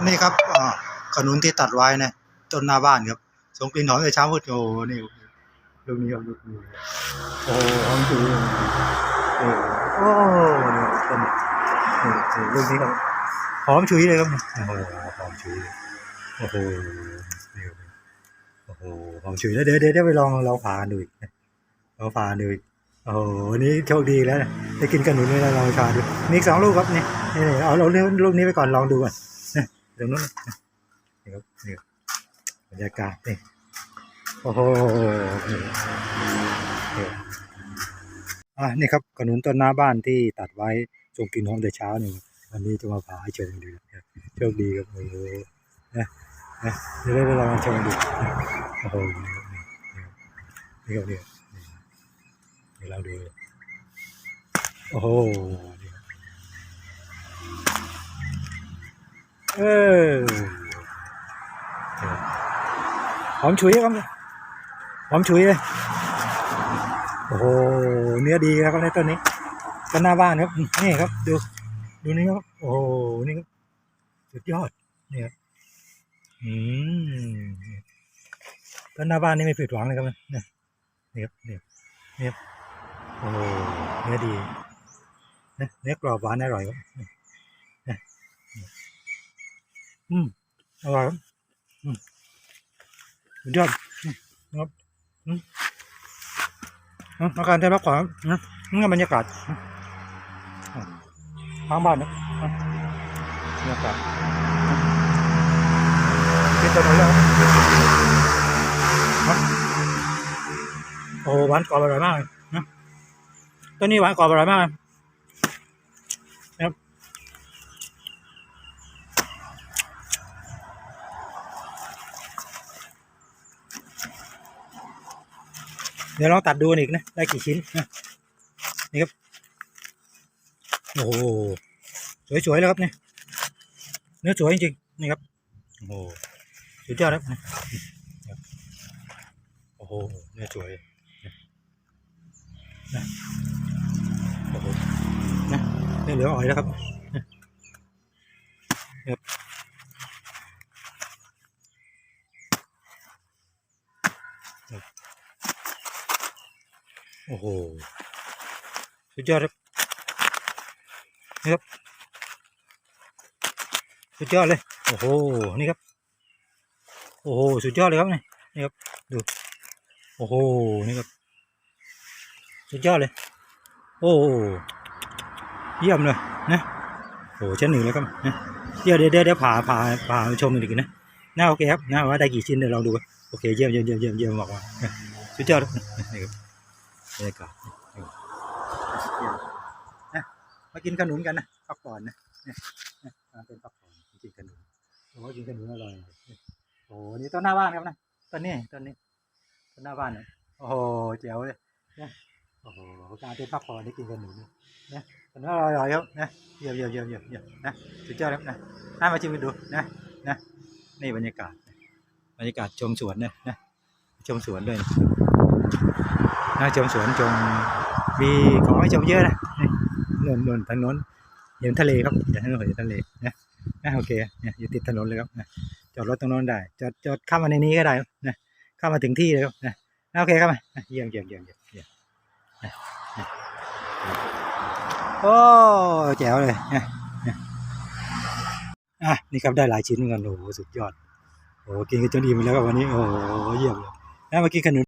นี่ครับขนุนที่ตัดไว้นะต้นหน้าบ้านครับสงกลิ่นหอมในเช้ามืดโอ้โหนี่ลูกนี้ครับลูกนี้โอ้หอมจุ๋ยโอ้โหโอ้นี่ต้นลูกนี้ครับหอมฉุยเลยครับโอ้โหอมฉุยโอ้โหนี่โอ้โหหอมฉุยแล้วเดี๋ยวเดี๋ยวเดี๋ยวไปลองเราผ่าดูอีกเราผ่าดูอีกโอ้โหวันนี้โชคดีแล้วได้กินขนุนนี่แล้วเราชาดูมีอีกสองลูกครับนี่นี่เอาเราเลือกลูกนี้ไปก่อนลองดูก่อน ตรงนู้นนะนี่ครับนี่บรรยากาศนี่โอ้โหนี่นี่อะนี่ครับขนุนต้นหน้าบ้านที่ตัดไว้ส่งกินหอมแต่เช้านี่วันนี้จะมาผ่าให้ชมดูนะโชคดีครับโอ้โหนะนะเดี๋ยวเราลองชมดูโอ้โหนี่นี่ครับนี่ครับนี่เราดูโอ้โหนี่ครับ เออหอมฉุยครับหอมฉุยเลยโอ้โหเนื้อดีครับในต้นนี้ต้นหน้าบ้านครับนี่ครับ ดูดูนี่ครับโอ้โหนี่ครับสุดยอดนี่ครับอืมต้นหน้าบ้านนี่ไม่ผิดหวังเลยครับเนี่ยนี่ครับนี่ครับนี่ครับโอ้เนื้อดีเนื้อกรอบหวานอร่อยครับนะ อืมอร่อยครับอืมสุดยอดครับอืมอาการได้รับความนะนี่บรรยากาศทางบ้านนะบรรยากาศเป็นถนนแล้วครับครับโอ้หวานกรอบอร่อยมากเลยนะต้นนี้หวานกรอบอร่อยมากเลยนะครับ เดี๋ยวลองตัดดูอีกนะได้กี่ชิ้นนะนี่ครับโอ้โหสวยๆแล้วครับเนี่ยเนื้อสวยจริงๆนี่ครับโอ้โหสุดยอดครับนี่ครับโอ้โหเนื้อสวยนะโอ้โหนะนี่เหลืออ่อยแล้วครับนะนี่ครับ โอ้โห สุดยอดครับนี่ครับ สุดยอดเลย โอ้โห นี่ครับ โอ้โห สุดยอดเลยครับนี่นี่ครับ ดู โอ้โห นี่ครับ สุดยอดเลย โอ้โหเยี่ยมเลยนะ โอ้ชั้นหนึ่งแล้วครับนะเดี๋ยวเดี๋ยวเดี๋ยวเดี๋ยวผ่าผ่าผ่าชมอีกนะน่าโอเคครับน่าว่าได้กี่ชิ้นเดี๋ยวลองดู โอเคเยี่ยมเยี่ยมเยี่ยมเยี่ยมบอกว่าสุดยอดครับนี่ครั บบรรยากาศนี่ครับนะมากินขนุนกันนะพักผ่อนนะเนี่ยนะมาเป็นพักผ่อนกินขนุนโอ้โหกินขนุนอร่อยโอ้โหนี่ต้นหน้าบ้านครับนะต้นนี้ต้นนี้ต้นหน้าบ้านเนี่ยโอ้โหเจ๋วเลยนะโอ้โหการเป็นพักผ่อนได้กินขนุนนะขนุนอร่อยๆครับนะเยี่ยมเยี่ยมเยี่ยมเยี่ยมเยี่ยมนะสุดยอดครับนะน่ามาชิมกันดูนะนะนี่บรรยากาศบรรยากาศชมสวนนะนะชมสวนด้วยนะ ชมสวนชมมีของให้ชมเยอะนะนนนนนทางนนเห็นทะเลครับเห็นถนนเห็นทะเลนะนะโอเคเนี่ยอยู่ติดถนนเลยครับนะจอดรถตรงโน้นได้จอดจอดเข้ามาในนี้ก็ได้ครับนะเข้ามาถึงที่เลยครับนะโอเคครับมานะเยี่ยมเยี่ยมเยี่ยมเยี่ยมเยี่ยมนะนะโอ้แจ๋วเลยนะนะอะนี่ครับได้หลายชิ้นเหมือนกันโอ้โหสุดยอดโอ้กินกันจนอิ่มแล้วครับวันนี้โอ้โหเยี่ยมเลยนะเมื่อกี้ขนุน